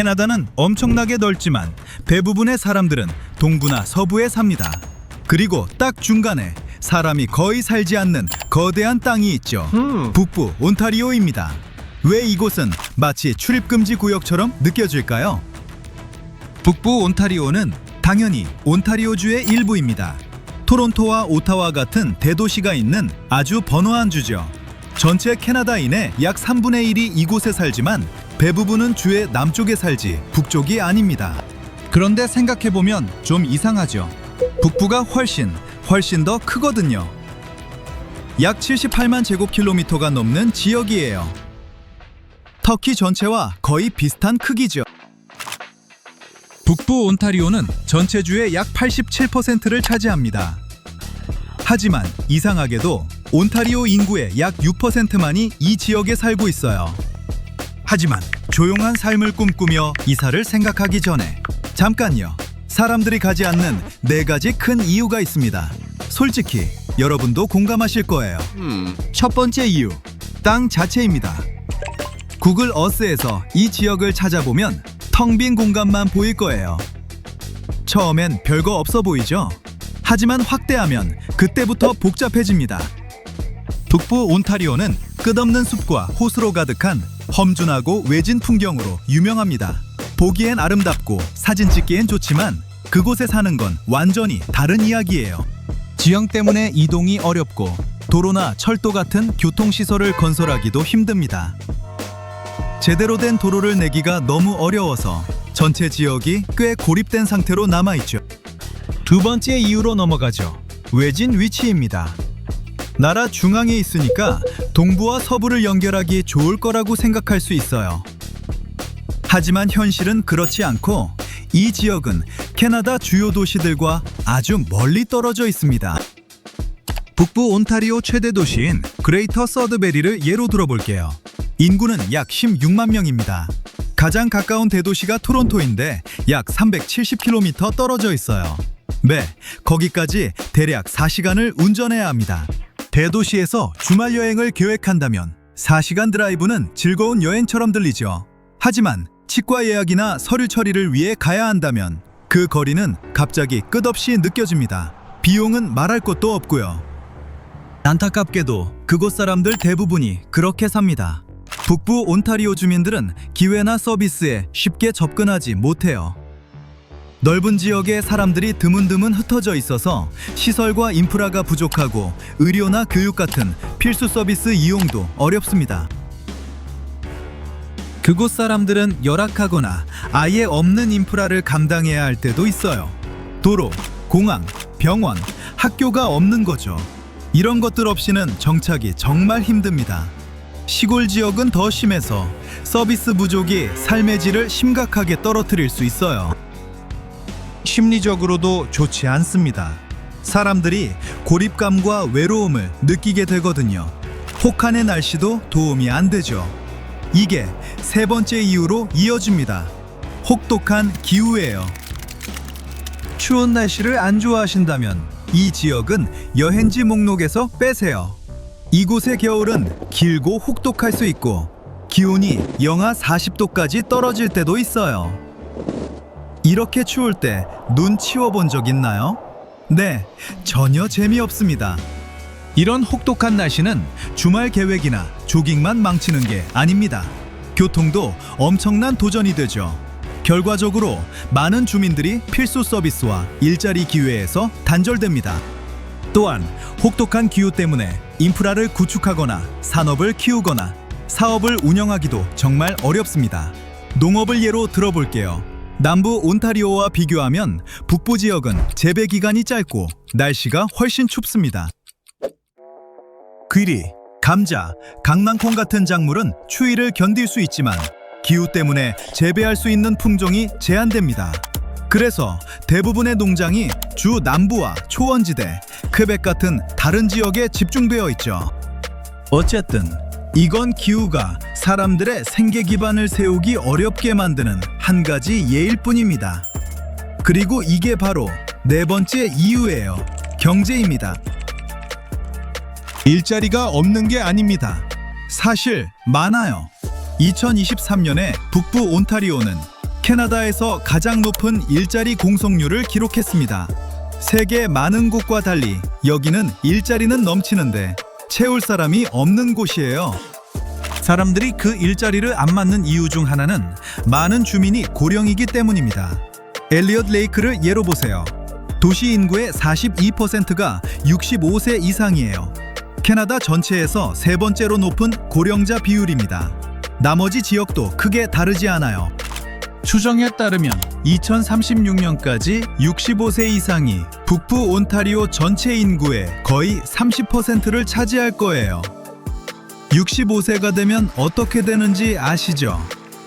캐나다는 엄청나게 넓지만 대부분의 사람들은 동부나 서부에 삽니다. 그리고 딱 중간에 사람이 거의 살지 않는 거대한 땅이 있죠. 북부 온타리오입니다. 왜 이곳은 마치 출입금지 구역처럼 느껴질까요? 북부 온타리오는 당연히 온타리오주의 일부입니다. 토론토와 오타와 같은 대도시가 있는 아주 번화한 주죠. 전체 캐나다인의 약 3분의 1이 이곳에 살지만 대부분은 주의 남쪽에 살지 북쪽이 아닙니다. 그런데 생각해보면 좀 이상하죠. 북부가 훨씬, 훨씬 더 크거든요. 약 78만 제곱킬로미터가 넘는 지역이에요. 터키 전체와 거의 비슷한 크기죠. 북부 온타리오는 전체 주의 약 87%를 차지합니다. 하지만 이상하게도 온타리오 인구의 약 6%만이 이 지역에 살고 있어요. 하지만 조용한 삶을 꿈꾸며 이사를 생각하기 전에 잠깐요. 사람들이 가지 않는 네 가지 큰 이유가 있습니다. 솔직히 여러분도 공감하실 거예요. 첫 번째 이유, 땅 자체입니다. 구글 어스에서 이 지역을 찾아보면 텅 빈 공간만 보일 거예요. 처음엔 별거 없어 보이죠? 하지만 확대하면 그때부터 복잡해집니다. 북부 온타리오는 끝없는 숲과 호수로 가득한 험준하고 외진 풍경으로 유명합니다. 보기엔 아름답고 사진 찍기엔 좋지만 그곳에 사는 건 완전히 다른 이야기예요. 지형 때문에 이동이 어렵고 도로나 철도 같은 교통시설을 건설하기도 힘듭니다. 제대로 된 도로를 내기가 너무 어려워서 전체 지역이 꽤 고립된 상태로 남아있죠. 두 번째 이유로 넘어가죠. 외진 위치입니다. 나라 중앙에 있으니까 동부와 서부를 연결하기 좋을 거라고 생각할 수 있어요. 하지만 현실은 그렇지 않고 이 지역은 캐나다 주요 도시들과 아주 멀리 떨어져 있습니다. 북부 온타리오 최대 도시인 그레이터 서드베리를 예로 들어볼게요. 인구는 약 16만 명입니다. 가장 가까운 대도시가 토론토인데 약 370km 떨어져 있어요. 네, 거기까지 대략 4시간을 운전해야 합니다. 대도시에서 주말 여행을 계획한다면 4시간 드라이브는 즐거운 여행처럼 들리죠. 하지만 치과 예약이나 서류 처리를 위해 가야 한다면 그 거리는 갑자기 끝없이 느껴집니다. 비용은 말할 것도 없고요. 안타깝게도 그곳 사람들 대부분이 그렇게 삽니다. 북부 온타리오 주민들은 기회나 서비스에 쉽게 접근하지 못해요. 넓은 지역에 사람들이 드문드문 흩어져 있어서 시설과 인프라가 부족하고 의료나 교육 같은 필수 서비스 이용도 어렵습니다. 그곳 사람들은 열악하거나 아예 없는 인프라를 감당해야 할 때도 있어요. 도로, 공항, 병원, 학교가 없는 거죠. 이런 것들 없이는 정착이 정말 힘듭니다. 시골 지역은 더 심해서 서비스 부족이 삶의 질을 심각하게 떨어뜨릴 수 있어요. 심리적으로도 좋지 않습니다. 사람들이 고립감과 외로움을 느끼게 되거든요. 혹한의 날씨도 도움이 안 되죠. 이게 세 번째 이유로 이어집니다. 혹독한 기후예요. 추운 날씨를 안 좋아하신다면 이 지역은 여행지 목록에서 빼세요. 이곳의 겨울은 길고 혹독할 수 있고 기온이 영하 40도까지 떨어질 때도 있어요. 이렇게 추울 때 눈 치워본 적 있나요? 네, 전혀 재미없습니다. 이런 혹독한 날씨는 주말 계획이나 조깅만 망치는 게 아닙니다. 교통도 엄청난 도전이 되죠. 결과적으로 많은 주민들이 필수 서비스와 일자리 기회에서 단절됩니다. 또한 혹독한 기후 때문에 인프라를 구축하거나 산업을 키우거나 사업을 운영하기도 정말 어렵습니다. 농업을 예로 들어볼게요. 남부 온타리오와 비교하면 북부 지역은 재배 기간이 짧고 날씨가 훨씬 춥습니다. 귀리, 감자, 강낭콩 같은 작물은 추위를 견딜 수 있지만 기후 때문에 재배할 수 있는 품종이 제한됩니다. 그래서 대부분의 농장이 주 남부와 초원지대, 크벡 같은 다른 지역에 집중되어 있죠. 어쨌든 이건 기후가 사람들의 생계 기반을 세우기 어렵게 만드는 한 가지 예일 뿐입니다. 그리고 이게 바로 네 번째 이유예요. 경제입니다. 일자리가 없는 게 아닙니다. 사실 많아요. 2023년에 북부 온타리오는 캐나다에서 가장 높은 일자리 공석률을 기록했습니다. 세계 많은 곳과 달리 여기는 일자리는 넘치는데 채울 사람이 없는 곳이에요. 사람들이 그 일자리를 안 맞는 이유 중 하나는 많은 주민이 고령이기 때문입니다. 엘리엇 레이크를 예로 보세요. 도시 인구의 42%가 65세 이상이에요. 캐나다 전체에서 세 번째로 높은 고령자 비율입니다. 나머지 지역도 크게 다르지 않아요. 추정에 따르면 2036년까지 65세 이상이 북부 온타리오 전체 인구의 거의 30%를 차지할 거예요. 65세가 되면 어떻게 되는지 아시죠?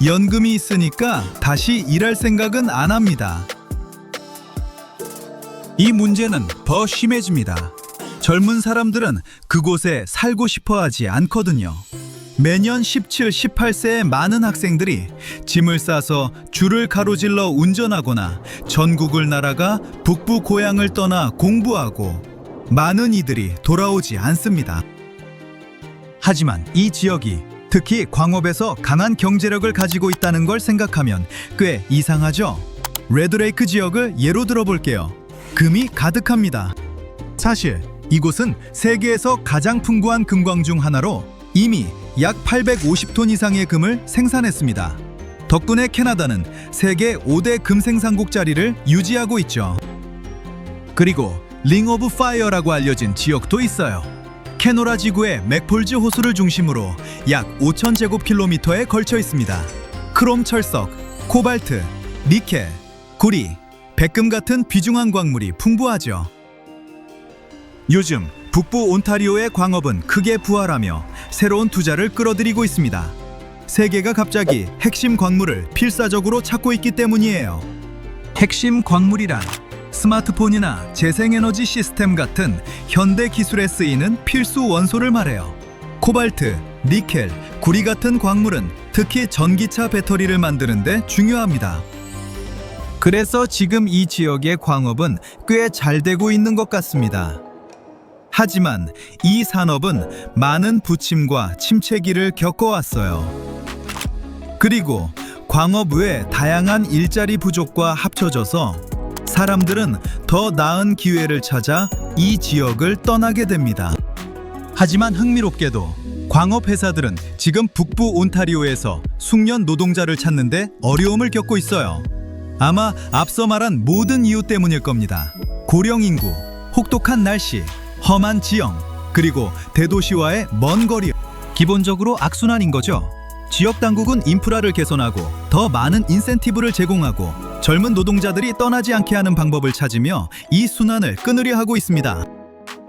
연금이 있으니까 다시 일할 생각은 안 합니다. 이 문제는 더 심해집니다. 젊은 사람들은 그곳에 살고 싶어 하지 않거든요. 매년 17, 18세의 많은 학생들이 짐을 싸서 줄을 가로질러 운전하거나 전국을 날아가 북부 고향을 떠나 공부하고 많은 이들이 돌아오지 않습니다. 하지만 이 지역이 특히 광업에서 강한 경제력을 가지고 있다는 걸 생각하면 꽤 이상하죠? 레드레이크 지역을 예로 들어볼게요. 금이 가득합니다. 사실 이곳은 세계에서 가장 풍부한 금광 중 하나로 이미 약 850톤 이상의 금을 생산했습니다. 덕분에 캐나다는 세계 5대 금 생산국 자리를 유지하고 있죠. 그리고 링 오브 파이어라고 알려진 지역도 있어요. 캐노라 지구의 맥폴즈 호수를 중심으로 약 5,000제곱킬로미터에 걸쳐 있습니다. 크롬 철석, 코발트, 니켈, 구리, 백금 같은 비중한 광물이 풍부하죠. 요즘 북부 온타리오의 광업은 크게 부활하며 새로운 투자를 끌어들이고 있습니다. 세계가 갑자기 핵심 광물을 필사적으로 찾고 있기 때문이에요. 핵심 광물이란 스마트폰이나 재생에너지 시스템 같은 현대 기술에 쓰이는 필수 원소를 말해요. 코발트, 니켈, 구리 같은 광물은 특히 전기차 배터리를 만드는데 중요합니다. 그래서 지금 이 지역의 광업은 꽤 잘 되고 있는 것 같습니다. 하지만 이 산업은 많은 부침과 침체기를 겪어왔어요. 그리고 광업 외 다양한 일자리 부족과 합쳐져서 사람들은 더 나은 기회를 찾아 이 지역을 떠나게 됩니다. 하지만 흥미롭게도 광업 회사들은 지금 북부 온타리오에서 숙련 노동자를 찾는데 어려움을 겪고 있어요. 아마 앞서 말한 모든 이유 때문일 겁니다. 고령 인구, 혹독한 날씨, 험한 지형, 그리고 대도시와의 먼 거리. 기본적으로 악순환인 거죠. 지역 당국은 인프라를 개선하고 더 많은 인센티브를 제공하고 젊은 노동자들이 떠나지 않게 하는 방법을 찾으며 이 순환을 끊으려 하고 있습니다.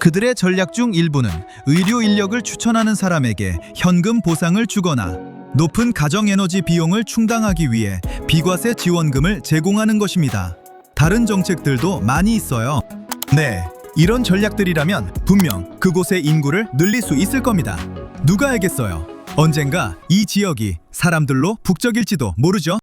그들의 전략 중 일부는 의료 인력을 추천하는 사람에게 현금 보상을 주거나 높은 가정 에너지 비용을 충당하기 위해 비과세 지원금을 제공하는 것입니다. 다른 정책들도 많이 있어요. 네, 이런 전략들이라면 분명 그곳의 인구를 늘릴 수 있을 겁니다. 누가 알겠어요? 언젠가 이 지역이 사람들로 북적일지도 모르죠.